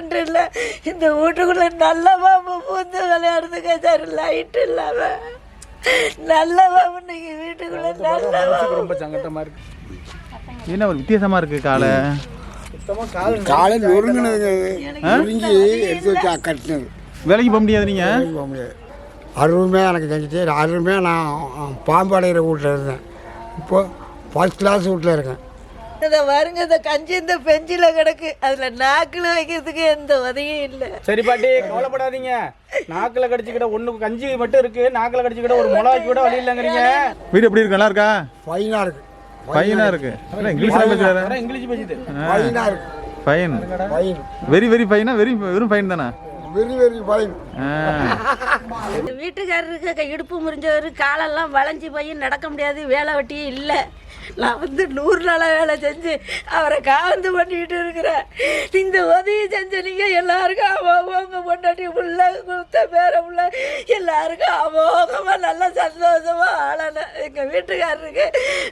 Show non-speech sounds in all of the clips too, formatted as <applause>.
Current இல்லை. இந்த வீட்டுக்குள்ள நல்ல பாம்பு பூந்து விளையாடுதுங்க சார் லைட் இல்லாம. நல்ல பாம்பு இன்னைக்கு வீட்டுக்குள்ள நல்ல பாம்பு ரொம்ப சங்கட்டமா இருக்கு. என்ன ஒரு வித்தியாசமா இருக்கு காலை? காலையில் நொறுங்கினதுங்க நொறுங்கி எடுத்து வச்சு கட்டினது வேலைக்கு போக முடியாது நீங்க? போக முடியாது. அறுபதுமே எனக்கு செஞ்சுட்டு அறுபதுமே நான் பாம்பு அடைகிற வீட்டில் இருந்தேன். இப்போ ஃபஸ்ட் கிளாஸ் வீட்டில் இருக்கேன். இதை வருங்க இந்த கஞ்சி இந்த பெஞ்சில கிடக்கு. அதுல நாக்கில் வைக்கிறதுக்கு எந்த உதவியும் இல்லை. சரி பாட்டி கவலைப்படாதீங்க. நாக்குல கடிச்சுக்கிட்ட ஒண்ணு கஞ்சி மட்டும் இருக்கு. நாக்குல கடிச்சுக்கிட்ட ஒரு மிளகாய்க்கு கூட வழி இல்லைங்கிறீங்க. வீடு எப்படி இருக்கு? நல்லா இருக்கா? ஃபைனாக இருக்குது பையனா இருக்கு. என்ன இங்கிலீஷ்ல பேசுறாரு. இங்கிலீஷ் பேசிட்டு. ஃபைனாக இருக்குது பையன் ஃபைன் வெரி வெரி பையனா வெரி வெறும் பையன் தானே? வெரி வெரி ஃபைன் வீட்டுக்காரருக்கு இடுப்பு முறிஞ்சவர் காலெல்லாம் வளைஞ்சு போய் நடக்க முடியாது வேலை வெட்டியும் இல்லை. நான் வந்து நூறு நாளாக வேலை செஞ்சு அவரை காவந்து பண்ணிக்கிட்டு இருக்கிறேன். இந்த உதவி செஞ்ச நீங்கள் எல்லாருக்கும் அவங்க பொண்டாட்டி உள்ள கொடுத்த பேர உள்ள எல்லாருக்கும் அமோகமாக நல்லா சந்தோஷமாக ஆளான எங்கள் வீட்டுக்காரருக்கு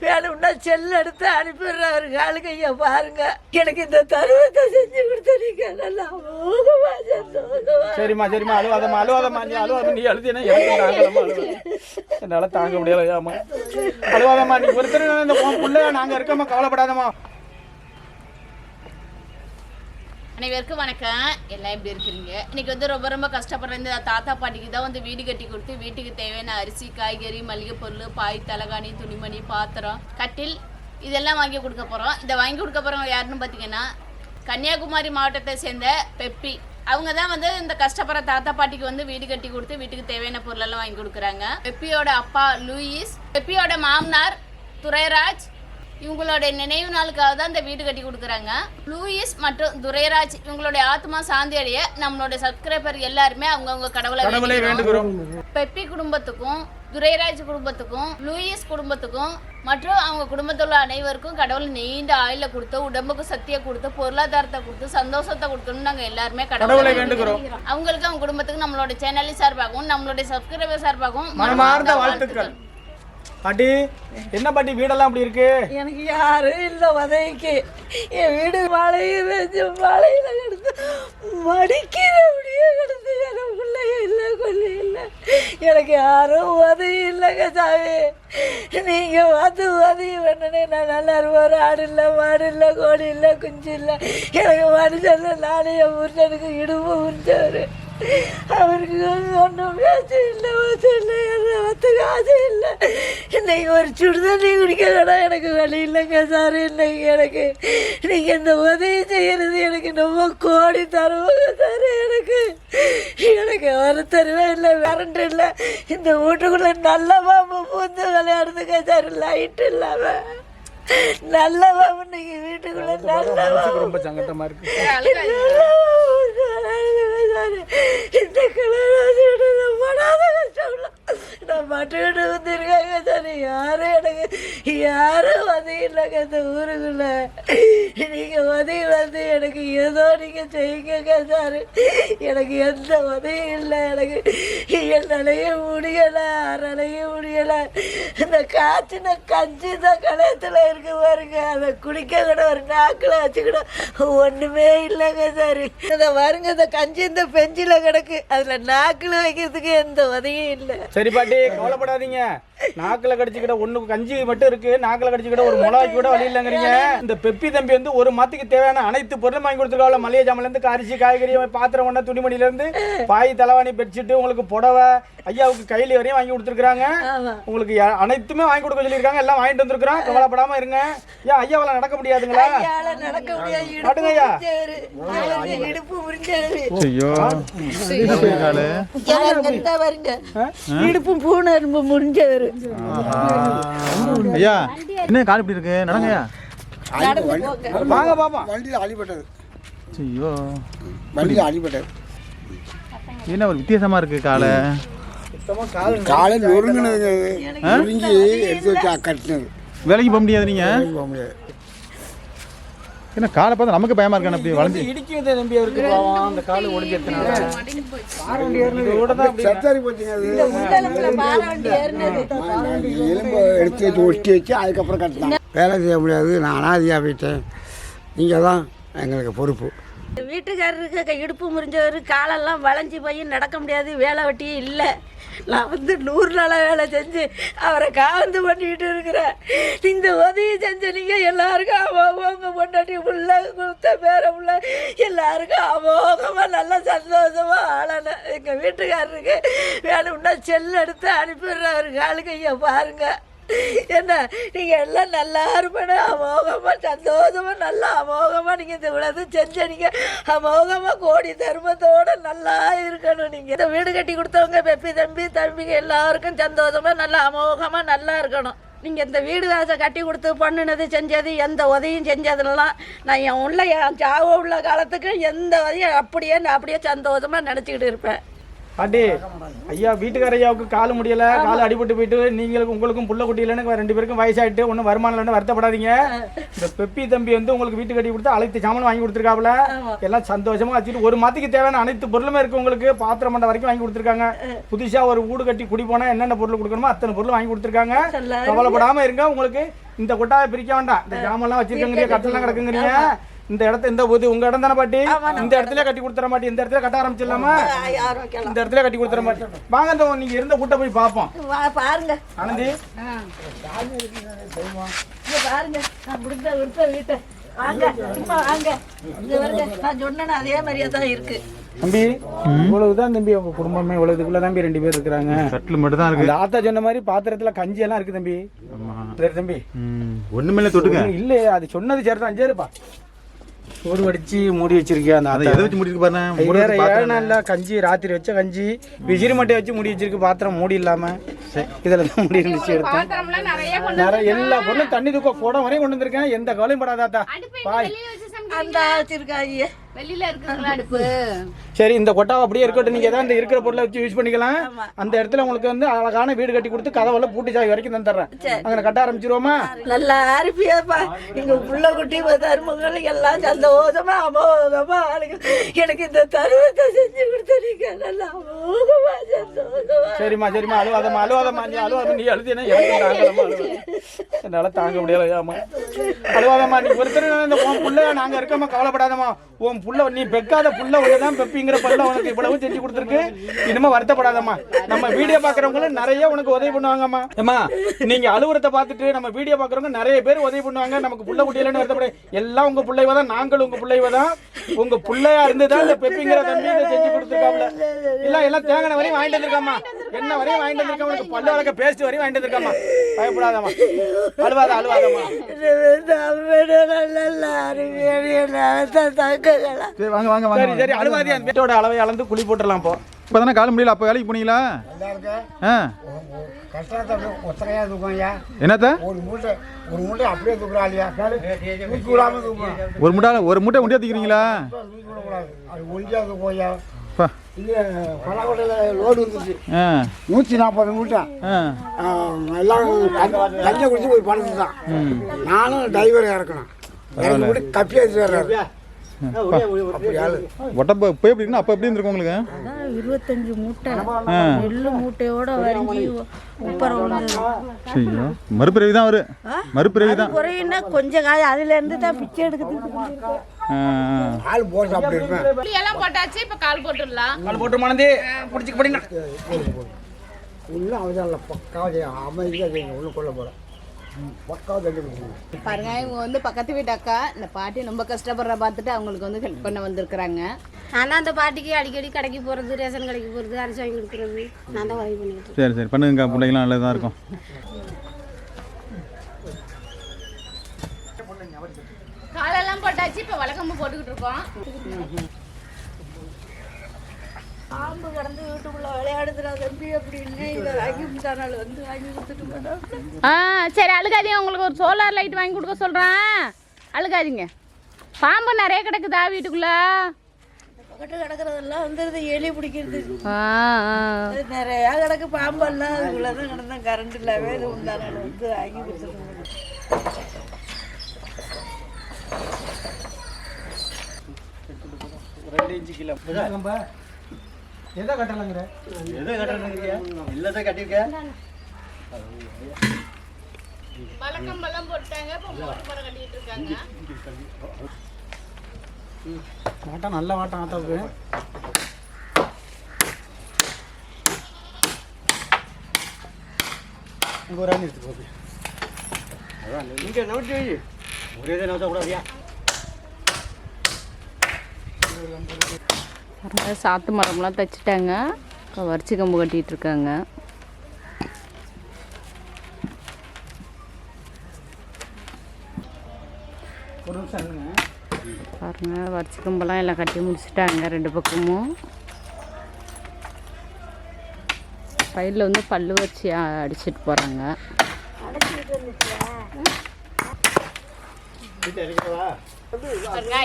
வேணும்னா செல் எடுத்து அனுப்பிடுற அவர் காலுக்கு ஐயா பாருங்க. எனக்கு இந்த தருவத்தை செஞ்சு கொடுத்த நீங்க நல்லா அமோகமாக சந்தோஷமாக சரிம்மா சரிம்மா அழுவாதம்மா அழுவாதம்மா நீ அழுவாத நீ அழுதினா எனக்கு தாங்கலம்மா என்னால் தாங்க முடியலையாம்மா. அழுவாதம்மா நீ ஒருத்தர் இந்த உன் புள்ள நாங்க அனைவருக்கும் வணக்கம். எல்லாம் எப்படி இருக்கிறீங்க? இன்னைக்கு வந்து ரொம்ப ரொம்ப கஷ்டப்படுற இந்த தாத்தா பாட்டிக்கு தான் வந்து வீடு கட்டி கொடுத்து வீட்டுக்கு தேவையான அரிசி காய்கறி மளிகை பொருள் பாய் தலகாணி துணிமணி பாத்திரம் கட்டில் இதெல்லாம் வாங்கி கொடுக்க போகிறோம் இதை வாங்கி கொடுக்க போகிறவங்க யாருன்னு பார்த்தீங்கன்னா கன்னியாகுமரி மாவட்டத்தை சேர்ந்த பெப்பி. அவங்க தான் வந்து இந்த கஷ்டப்படுற தாத்தா பாட்டிக்கு வந்து வீடு கட்டி கொடுத்து வீட்டுக்கு தேவையான பொருளெல்லாம் வாங்கி கொடுக்குறாங்க. பெப்பியோட அப்பா லூயிஸ் பெப்பியோட மாமனார் துரைராஜ் இவங்களுடைய நினைவு நாளுக்காக தான் இந்த வீடு கட்டி கொடுக்குறாங்க. லூயிஸ் மற்றும் துரைராஜ் இவங்களுடைய ஆத்மா சாந்தி அடைய நம்மளோட சப்ஸ்கிரைபர் எல்லாருமே அவங்கவுங்க கடவுளை. வேண்டுகிறோம். பெப்பி குடும்பத்துக்கும் துரைராஜ் குடும்பத்துக்கும் லூயிஸ் குடும்பத்துக்கும் மற்றும் அவங்க குடும்பத்தில் உள்ள அனைவருக்கும் கடவுள் நீண்ட ஆயுள கொடுத்து உடம்புக்கு சக்தியை கொடுத்து பொருளாதாரத்தை கொடுத்து சந்தோஷத்தை கொடுக்கணும்னு நாங்கள் எல்லாருமே கடவுளை வேண்டுகிறோம். அவங்களுக்கு அவங்க குடும்பத்துக்கு நம்மளோட சேனலின் சார்பாகவும் நம்மளுடைய சப்ஸ்கிரைபர் சார்பாகவும் மனமார்ந்த வாழ்த்துக்கள். பாட்டி என்ன பாட்டி வீடெல்லாம் அப்படி இருக்கு? எனக்கு யாரும் இல்லை உதவிக்கு. என் வீடு மழையை வச்சு மழையில கிடந்து மடிக்கிற அப்படியே கிடந்து எனக்கு பிள்ளைய இல்லை கொல்லி இல்லை. எனக்கு யாரும் உதவி இல்லைங்க சாமி. நீங்கள் வந்து உதவி பண்ணனே நான் நல்லா இருப்பேன். ஒரு ஆடு இல்லை மாடு இல்லை கோழி இல்லை குஞ்சு இல்லை. எனக்கு மனுஷன் நானே என் புருஷனுக்கு இடுப்பு புரிஞ்சவர் அவருக்கு ஒன்றும் காசு இல்லை வச்சு இல்லை வத்து காசு இல்லை. இன்னைக்கு ஒரு சுடுதண்ணி குடிக்க எனக்கு வழி இல்லைங்க சார் இன்னைக்கு எனக்கு நீங்கள் இந்த உதவி செய்கிறது எனக்கு ரொம்ப கோடி தருவாங்க சார் எனக்கு. எனக்கு ஒருத்தருவே இல்லை கரண்ட் இல்லை. இந்த வீட்டுக்குள்ளே நல்ல பாம்பு பூந்து விளையாடுதுங்க சார் லைட் இல்லாமல் நல்ல பாம்பு இன்னைக்கு வீட்டுக்குள்ள நல்ல பாம்பு ரொம்ப சங்கட்டமா இருக்கு. இந்த நான் படாத கஷ்டம்ல நான் மட்டுக்கிட்டு வந்துருக்காங்க சார். யாரும் எனக்கு யாரும் உதவி இல்லைங்க இந்த ஊருக்குள்ள. நீங்கள் உதவி வந்து எனக்கு ஏதோ நீங்கள் செய்யுங்க சார் எனக்கு எந்த உதவியும் இல்லை எனக்கு என்னாலேய முடியலை அறலைய முடியலை. இந்த காய்ச்சின கஞ்சி தான் கலயத்தில் இருக்கு பாருங்க. அதை குடிக்க கூட ஒரு நாக்கில் வச்சுக்கிட ஒன்றுமே இல்லைங்க சார் இதை வருங்க இந்த கஞ்சி இந்த பெஞ்சில் கிடக்கு. அதில் நாக்கில் வைக்கிறதுக்கு எந்த உதவியும் இல்லை. சரி பாட்டி கவலைப்படாதீங்க. நாக்கில் கடிச்சுக்கிட்ட ஒன்று கஞ்சி மட்டும் இருக்கு. நாக்கில் கடிச்சுக்கிட்ட ஒரு மிளகாய்க்கு கூட வழி இல்லைங்கிறீங்க. இந்த பெப்பி தம்பி வந்து ஒரு மாத்துக்கு தேவையான அனைத்து பொருளும் வாங்கி கொடுத்துருக்காங்க. மளிகை ஜாமான்ல இருந்து அரிசி காய்கறி பாத்திரம் ஒண்ணா துணிமணில இருந்து பாய் தலைவாணி பெட்ஷீட் உங்களுக்கு புடவை ஐயாவுக்கு கைலி வரையும் வாங்கி கொடுத்துருக்காங்க. உங்களுக்கு அனைத்துமே வாங்கி கொடுக்க சொல்லியிருக்காங்க. எல்லாம் வாங்கிட்டு வந்திருக்கிறோம். கவலைப்படாம இருங்க. ஏன் ஐயாவால நடக்க முடியாதுங்களா? நடக்க முடியாது. ஐயா. என்ன காலு யாருங்க இந்த பாருங்க. இடுப்பு பூனை எலும்பு முறிஞ்சவரு ஐயா என்ன கால் இப்படி இருக்கு? நடங்கய்யா. வாங்க பாப்பா வண்டியில் அடிபட்டது ஐயோ. வண்டியில் அடிபட்டது என்ன ஒரு வித்தியாசமா இருக்கு காலை? காலையில் நொறுங்கினதுங்க. நொறுங்கி எடுத்து வச்சு கட்டினது. வேலைக்கு போக முடியாது நீங்க? போக முடியாது. என்ன காலை பார்த்தா நமக்கு பயமா இருக்கானே அப்படி வளைஞ்சு. இடிக்கும் தம்பி அவருக்கு பாவம் அந்த கால் ஒடிஞ்சதுனால. சத்தாரி போச்சுங்க அது. எலும்பை எடுத்து வச்சு ஒட்டி வச்சு அதுக்கப்புறம் கட்டினாங்க. வேலை செய்ய முடியாது நான் அனாதியாக போயிட்டேன். நீங்கள் தான் எங்களுக்கு பொறுப்பு. வீட்டுக்காரருக்கு இடுப்பு முறிஞ்சவர் காலெல்லாம் வளைஞ்சி போய் நடக்க முடியாது வேலை வெட்டியே இல்லை. நான் வந்து நூறு நாளாக வேலை செஞ்சு அவரை காவந்து பண்ணிக்கிட்டு இருக்கிறேன். இந்த உதவி செஞ்ச நீங்கள் எல்லாருக்கும் அமோகமாக பொண்டாட்டி உள்ள கொடுத்த பேர உள்ள எல்லாருக்கும் அமோகமாக நல்லா சந்தோஷமாக ஆளான எங்கள் வீட்டுக்காரருக்கு வேணும்னா செல் எடுத்து அனுப்பிடுறாரு காலுக்கு ஐயா பாருங்கள் என்ன நீங்கள் எல்லாம் நல்லா இருப்பேன் அமோகமாக சந்தோஷமாக நல்லா அமோகமாக நீங்கள் இந்த விழாது செஞ்ச நீங்கள் அமோகமாக கோடி தர்மத்தோடு நல்லா இருக்கணும் நீங்கள் இந்த வீடு கட்டி கொடுத்தவங்க பெப்பி தம்பி தம்பிங்க எல்லாருக்கும் சந்தோஷமாக நல்லா அமோகமாக நல்லா இருக்கணும். நீங்கள் இந்த வீடு காசை கட்டி கொடுத்து பண்ணினது செஞ்சது எந்த உதவியும் செஞ்சதுலாம் நான் என் உள்ள என் சாவ உள்ள காலத்துக்கு எந்த உதவியும் அப்படியே நான் அப்படியே சந்தோஷமாக நினச்சிக்கிட்டு இருப்பேன். பாட்டி ஐயா வீட்டுக்கார ஐயாவுக்கு கால் முடியல கால் அடிபட்டு போயிட்டு நீங்களுக்கு உங்களுக்கும் புள்ள குட்டி இல்லைன்னு ரெண்டு பேருக்கும் வயசாயிட்டு ஒன்றும் வருமானம் இல்லைன்னு வருத்தப்படாதீங்க. இந்த பெப்பி தம்பி வந்து உங்களுக்கு வீட்டு கட்டி கொடுத்து அனைத்து சாமான் வாங்கி கொடுத்துருக்காப்புல. எல்லாம் சந்தோஷமா வச்சுட்டு ஒரு மாதத்துக்கு தேவையான அனைத்து பொருளுமே இருக்கு உங்களுக்கு. பாத்திரம் மண்டை வரைக்கும் வாங்கி கொடுத்துருக்காங்க. புதுசா ஒரு வீடு கட்டி குடி போனா என்னென்ன பொருள் கொடுக்கணுமோ அத்தனை பொருள் வாங்கி கொடுத்துருக்காங்க. கவலைப்படாம இருங்க உங்களுக்கு. இந்த கொட்டாவை பிரிக்க வேண்டாம். இந்த ஜாமெல்லாம் வச்சிருக்கீங்க கட்டெல்லாம் கிடக்குங்கிறீங்க இந்த இடத்த இந்த போது உங்க இடம் தானே பாட்டி? இந்த இடத்துல கட்டி கொடுத்துற மாட்டி இந்த இடத்துல கட்ட ஆரம்பிச்சிடலாமா? இந்த இடத்துல கட்டி கொடுத்துற மாட்டி வாங்க இந்த நீங்க இருந்த கூட்ட போய் பார்ப்போம். வா பாருங்க. ஆனந்தி? இங்க பாருங்க நான் கொடுத்த கொடுத்த வீட்டை. வாங்க சும்மா வாங்க. இங்க பாருங்க நான் சொன்னேன் அதே மாதிரியே தான் இருக்கு. தம்பி இவ்வளவுதான் தம்பி உங்க குடும்பமே இவ்வளவு இதுக்குள்ள தம்பி ரெண்டு பேர் இருக்கிறாங்க. மட்டும் தான் இருக்கு. அந்த ஆத்தா சொன்ன மாதிரி பாத்திரத்துல கஞ்சி எல்லாம் இருக்கு தம்பி. ஆமா. சரி தம்பி. ஒண்ணுமே இல்லை தொட்டுக்க. இல்ல அது சொன்னது சரிதான். சரிப்பா சோறு வடிச்சு மூடி வச்சிருக்கேன் அந்த அதை எதை வச்சு முடிச்சுக்க பாருங்க? ஏழு நாள்ல கஞ்சி ராத்திரி வச்ச கஞ்சி விசிறி மட்டை வச்சு மூடி வச்சிருக்கு பாத்திரம் மூடி இல்லாம. இதுல தான் மூடி இருந்துச்சு எடுத்தேன். பாத்திரம்லாம் நிறைய கொண்டு நிறைய எல்லா பொருளும் தண்ணி தூக்க குடம் வரையும் கொண்டு வந்திருக்கேன். எந்த கவலையும் படாதாத்தா பாய். அந்த வச்சிருக்காங்க சரி இந்த கொட்டாவை அப்படியே இருக்கட்டும். நீங்க ஏதாவது இந்த இருக்கிற பொருளை வச்சு யூஸ் பண்ணிக்கலாம். அந்த இடத்துல உங்களுக்கு வந்து அழகான வீடு கட்டி கொடுத்து கதவுல பூட்டி சாவி வரைக்கும் தந்துடுறேன் அங்கே கட்ட ஆரம்பிச்சிருவோமா? நல்லா அருப்பியாப்பா எங்க புள்ள குட்டி தருமங்கள் எல்லாம் சந்தோஷமா அமோகமா எனக்கு இந்த தருவத்தை செஞ்சு கொடுத்தீங்க நல்லா அமோகமா சந்தோஷமா. சரிம்மா சரிம்மா. அழுவாதம்மா அழுவாதம்மா. நீ அழுவாத நீ அழுதினா. என்னால தாங்க முடியல ஆமா அழுவாதம்மா. நீ ஒருத்தர் இந்த உன் புள்ள நாங்க இருக்கோமா கவலைப்படாதம்மா. உன் புள்ள நீ பெக்காத புள்ள ஒண்ணுதான் பெப்பிங்கிற பல்ல உனக்கு இவ்வளவு செஞ்சு கொடுத்துருக்கு. இனிமே வருத்தப்படாதம்மா. நம்ம வீடியோ பாக்குறவங்களும் நிறைய உனக்கு உதவி பண்ணுவாங்கம்மா. ஏமா நீங்க அலுவலத்தை பார்த்துட்டு நம்ம வீடியோ பாக்குறவங்க நிறைய பேர் உதவி பண்ணுவாங்க. நமக்கு புள்ள குட்டியிலன்னு வருத்தப்பட எல்லாம் உங்க பிள்ளைவ தான் நாங்கள் உங்க பிள்ளைவ தான். உங்க பிள்ளையா இருந்துதான் இந்த <laughs> பெப்பிங்கிற தம்பி இதை செஞ்சு கொடுத்துருக்காப்ல. இல்ல எல்லாம் தேங்கின வரையும் வாங்கிட்டு வந்திருக்காமா என்ன வரையும் வாங்கிட்டு வந்திருக்கா உனக்கு பல்லு வளர்க்க பேஸ்ட் வரையும் வாங்கிட்டு வந்திருக்காமா பயப்படாதம்மா. அழுவாத அழுவாதம்மா. சரி வாங்க வாங்க சரி வாங்க. சரி அழுவாதி. அந்த வீட்டோட அளவை அளந்து குழி போட்டுடலாம் போ. இப்போ தானே கால முடியல அப்போ வேலைக்கு போனீங்களா? ஆ. கஷ்டத்தை ஒத்தனையாக தூக்கம் ஐயா என்னத்த? ஒரு மூட்டை ஒரு மூட்டை அப்படியே தூக்குறா இல்லையா தூக்கி விடாமல் தூக்கணும் ஒரு மூட்டை ஒரு மூட்டை முடியா தூக்கிறீங்களா? தூக்கி விடக்கூடாது. அது தூக்கம் இங்கே பலாக்கோட்டையில் லோடு வந்துச்சு நூற்றி நாற்பது மூட்டை. எல்லாம் தண்ணியை குடிச்சு போய் படுத்து தான் நானும் டிரைவர் இறக்கணும் இறக்கி ஒட்டப்ப இப்போ எப்படி இருக்குன்னா அப்போ எப்படி இருந்திருக்கும் உங்களுக்கு? இருபத்தஞ்சு மூட்டை. நெல்லு மூட்டையோட வரைஞ்சி ஐயோ மறுபிறவி தான் அவரு. மறுபிறவி தான். குறையினா கொஞ்சம் காய் அதுல இருந்து தான் பிச்சை ஆ. ஆள் போட்டு அப்படி இருப்பேன் எல்லாம் போட்டாச்சு இப்ப கால் போட்டுடலாம். கால் போட்டு மணந்தி பிடிச்சிக்க படிங்க ஒன்றும் இல்லை பக்காவாக அமைதியாக ஒன்றும் கொல்ல போகிறேன் பாருங்க இவங்க வந்து பக்கத்து வீட்டு அக்கா. இந்த பாட்டி ரொம்ப கஷ்டப்படுற பார்த்துட்டு அவங்களுக்கு வந்து ஹெல்ப் பண்ண வந்திருக்கிறாங்க. நான் தான் அந்த பாட்டிக்கு அடிக்கடி கடைக்கு போகிறது ரேஷன் கடைக்கு போகிறது அரிசி வாங்கி கொடுக்குறது. நான் தான் உதவி பண்ணிக்கிட்டு. சரி சரி. பண்ணுங்கக்கா பிள்ளைங்களாம் நல்லதாக தான் இருக்கும். காலெல்லாம் போட்டாச்சு இப்ப வழக்கம்பு போட்டுக்கிட்டு இருக்கோம். பாம்பு கிடந்து வீட்டுக்குள்ள விளையாடுதுடா தம்பி அப்படின்னு இதை வாங்கி முந்தானால் வந்து வாங்கி கொடுத்துட்டு ஆ சரி அழுகாதீங்க. உங்களுக்கு ஒரு சோலார் லைட் வாங்கி கொடுக்க சொல்றேன். அழுகாதீங்க. பாம்பு நிறைய கிடக்குதா வீட்டுக்குள்ள? பக்கத்து கிடக்குறதெல்லாம் வந்துடுது எலி பிடிக்கிறது. நிறையா கிடக்கு பாம்பெல்லாம் அதுக்குள்ளே தான் கிடந்தேன் கரண்ட் இல்லாமல் இது முந்தானால் வந்து வாங்கி கொடுத்துட்டு போனோம் ரெண்டு இன்ச்சு கிலோ எதை கட்டலாங்கிற? வழக்கம்பெல்லாம் போட்டாங்க இப்போ மோட்டர் மரம் கட்டிட்டு இருக்காங்க வாட்டம் நல்ல வாட்டம் ஆத்தாவுக்கு இங்கே ஒரு அண்ணி எடுத்து போகுது இங்கே நோட்டி வை. ஒரே தான் நோட்ட கூடாதியா பாருங்க சாத்து மரம்லாம் தைச்சிட்டாங்க. இப்போ வரிச்சி கம்பு கட்டிட்டு இருக்காங்க. ஒரு நிமிஷம் இருங்க. பாருங்க வரிச்சி கம்பெல்லாம் எல்லாம் கட்டி முடிச்சிட்டாங்க ரெண்டு பக்கமும். சைடில் வந்து பல்லு வச்சு அடிச்சிட்டு போகிறாங்க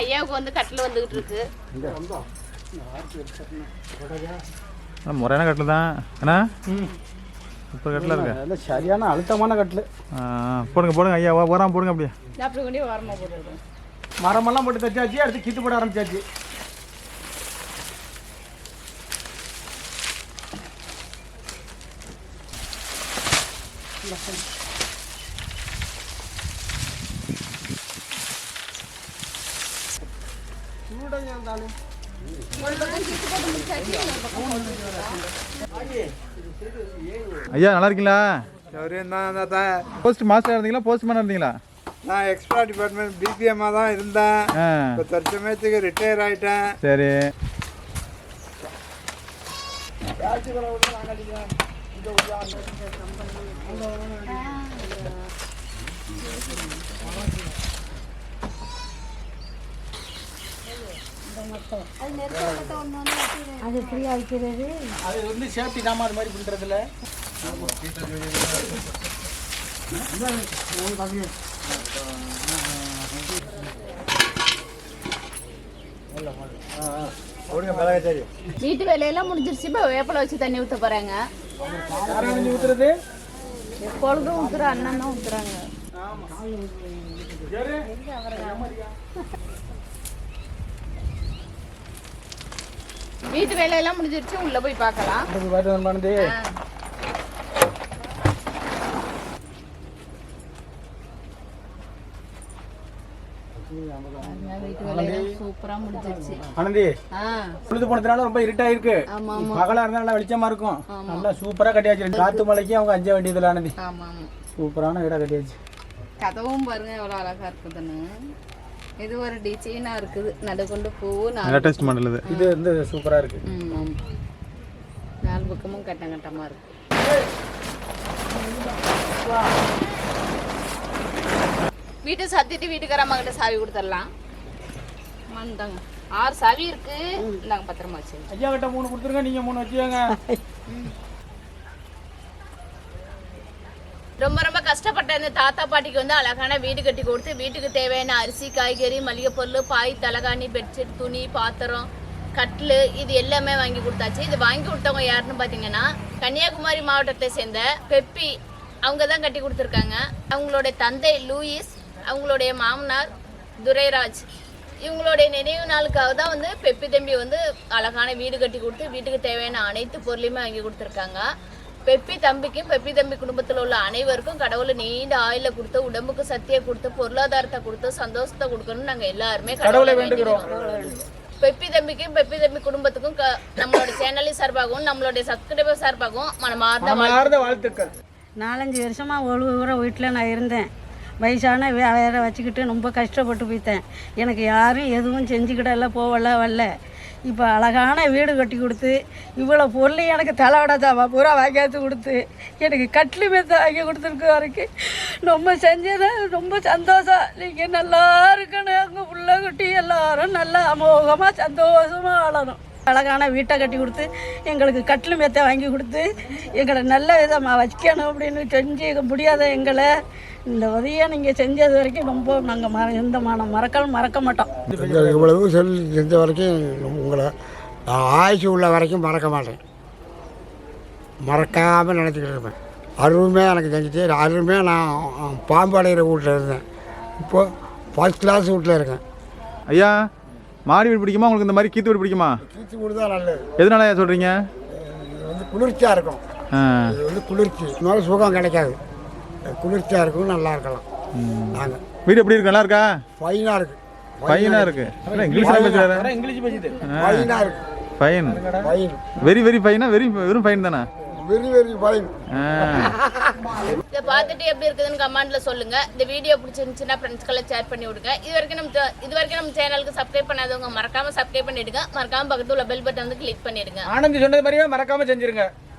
ஐயாவுக்கு வந்து கட்டில் வந்துகிட்டு இருக்கு. ஆனால் முறையான கட்டில் தான். அண்ணா? சூப்பர் கட்டில் இருக்கு? அதெல்லாம் சரியான அழுத்தமான கட்டில். போடுங்க போடுங்க ஐயா ஓராம போடுங்க அப்படியே. மரமெல்லாம் போட்டு தைச்சாச்சு அடுத்து கித்து போட ஆரம்பிச்சாச்சு. ஐயா நல்லா இருக்கீங்களா? போஸ்ட் மாஸ்டர் இருந்தீங்களா? போஸ்ட் மேன் இருந்தீங்களா? நான் எக்ஸ்ட்ரா டிபார்ட்மெண்ட் பிபிஎம்மாக தான் இருந்தேன். இப்போ தற்சமயத்துக்கு ரிட்டையர் ஆகிட்டேன் சரி. அது ஃப்ரீயாக வைக்கிறது அது வந்து சேஃப்டி தாமா அது மாதிரி பண்ணுறதுல வீட்டு வேலையெல்லாம் முடிஞ்சிருச்சு. இப்போ வேப்பிலை வச்சு தண்ணி ஊற்ற போகிறாங்க ஊற்றுறது எப்பொழுதும் ஊற்றுற அண்ணன் தான் ஊற்றுறாங்க வீட்டு வேலையெல்லாம் முடிஞ்சிருச்சு உள்ள போய் பார்க்கலாம். பொழுது போனதுனால ரொம்ப இருட்டாயிருக்கு ஆமா பகலா இருந்தா நல்லா வெளிச்சமா இருக்கும். நல்லா சூப்பரா கட்டியாச்சு. காத்து மலைக்கு அவங்க அஞ்ச வேண்டியதுல ஆனந்தி. சூப்பரான வீடா கட்டியாச்சு. கதவும் பாருங்க எவ்வளவு அழகா இருக்குதுன்னு. இது ஒரு டிசைனா இருக்குது. நடுக்கொண்டு பூ நாலு லேட்டஸ்ட் மாடல் இது. வந்து சூப்பரா இருக்கு. நாலு பக்கமும் கட்டம் கட்டமா இருக்கு. வீட்டை சத்திட்டு வீட்டுக்கார அம்மா கிட்ட சாவி கொடுத்துடலாம். இந்தாங்க ஆறு சாவி இருக்கு. இந்தாங்க பத்திரமா வச்சு ஐயா கிட்ட மூணு கொடுத்துருங்க நீங்க மூணு வச்சுக்கோங்க. ரொம்ப ரொம்ப கஷ்டப்பட்ட இந்த தாத்தா பாட்டிக்கு வந்து அழகான வீடு கட்டி கொடுத்து வீட்டுக்கு தேவையான அரிசி காய்கறி மளிகை பொருள் பாய் தலகாணி பெட்ஷீட் துணி பாத்திரம் கட்லு இது எல்லாமே வாங்கி கொடுத்தாச்சு. இது வாங்கி கொடுத்தவங்க யாருன்னு பார்த்தீங்கன்னா கன்னியாகுமரி மாவட்டத்தை சேர்ந்த பெப்பி அவங்க தான் கட்டி கொடுத்துருக்காங்க. அவங்களுடைய தந்தை லூயிஸ் அவங்களுடைய மாமனார் துரைராஜ். இவங்களுடைய நினைவு நாளுக்காக தான் வந்து பெப்பி தம்பி வந்து அழகான வீடு கட்டி கொடுத்து வீட்டுக்கு தேவையான அனைத்து பொருளையுமே வாங்கி கொடுத்துருக்காங்க. பெப்பி தம்பிக்கும் பெப்பி தம்பி குடும்பத்தில் உள்ள அனைவருக்கும் கடவுள் நீண்ட ஆயுள கொடுத்து உடம்புக்கு சக்தியை கொடுத்து பொருளாதாரத்தை கொடுத்து சந்தோஷத்தை கொடுக்கணும்னு நாங்கள் எல்லாருமே கடவுளை வேண்டுகிறோம். பெப்பி தம்பிக்கும் பெப்பி தம்பி குடும்பத்துக்கும் க- நம்மளோட சேனலின் சார்பாகவும் நம்மளுடைய சப்ஸ்கிரைபர் சார்பாகவும் மனமார்ந்த வாழ்த்து மனமார்ந்த வாழ்த்துக்கள். நாலஞ்சு வருஷமாக ஒரு ஊரை வீட்டில் நான் இருந்தேன். வயசான வேற வச்சுக்கிட்டு ரொம்ப கஷ்டப்பட்டு போயிட்டேன். எனக்கு யாரும் எதுவும் செஞ்சுக்கிடல போகல வரல. இப்போ அழகான வீடு கட்டி கொடுத்து இவ்வளோ பொருள் எனக்கு தலைவிட தாவா பூரா வாங்கியாத்து கொடுத்து எனக்கு கட்லு மெத்த வாங்கி கொடுத்துருக்காருக்கு ரொம்ப செஞ்சது ரொம்ப சந்தோஷம். நீங்கள் நல்லா இருக்கணும் எங்கள் பிள்ளை குட்டி எல்லாரும் நல்லா அமோகமாக சந்தோஷமாக வாழணும். அழகான வீட்டை கட்டி கொடுத்து எங்களுக்கு கட்டில் மெத்தை வாங்கி கொடுத்து எங்களை நல்ல விதமாக வைக்கணும் அப்படின்னு செஞ்சு முடியாத எங்களை இந்த உதவியை நீங்கள் செஞ்சது வரைக்கும் ரொம்ப நாங்கள் மற எந்த மான மறக்க மறக்க மாட்டோம். இவ்வளவு சொல்லி செஞ்ச வரைக்கும் உங்களை நான் ஆயுசு உள்ள வரைக்கும் மறக்க மாட்டேன். மறக்காமல் நினச்சிக்கிட்டு இருப்பேன். அருமையாக எனக்கு செஞ்சுட்டு அருமையாக நான் பாம்பு அடைகிற வீட்டில் இருந்தேன். இப்போது ஃபஸ்ட் கிளாஸ் வீட்டில் இருக்கேன். ஐயா மாடி வீடு பிடிக்குமா? உங்களுக்கு இந்த மாதிரி கீத்து வீடு பிடிக்குமா? கீச்சு வீடு தான் நல்லது. எதனால சொல்கிறீங்க இது வந்து குளிர்ச்சியாக இருக்கும். இது வந்து குளிர்ச்சி. இன்னொரு சுகம் கிடைக்காது. குளிர்ச்சியாக இருக்கும் நல்லா இருக்கலாம். நாங்கள் வீடு எப்படி இருக்கு? நல்லா இருக்கா? ஃபைனாக இருக்கு. பேசுறாரு அதான் இங்கிலீஷ் பேசிட்டு பையனா இருக்கு. பையன் பையன் வெரி வெரி பையனா வெரி வெறும் பையன் தானா? வெரி வெரி ஆ. இதை பார்த்துட்டு எப்படி இருக்குதுன்னு கமெண்ட்ல சொல்லுங்க. இந்த வீடியோ பிடிச்சிருந்துச்சுன்னா ஃப்ரெண்ட்ஸ்க்கெல்லாம் ஷேர் பண்ணி விடுங்க. இது வரைக்கும் நம்ம இது வரைக்கும் நம்ம சேனலுக்கு சப்ஸ்கிரைப் பண்ணாதவங்க மறக்காம சப்ஸ்கிரைப் பண்ணிடுங்க. மறக்காம பக்கத்துல உள்ள பெல் பட்டன் வந்து கிளிக் பண்ணிடுங்க. ஆனந்தி சொன்னது மாதிரியே மறக்காம செஞ்சிருங்க.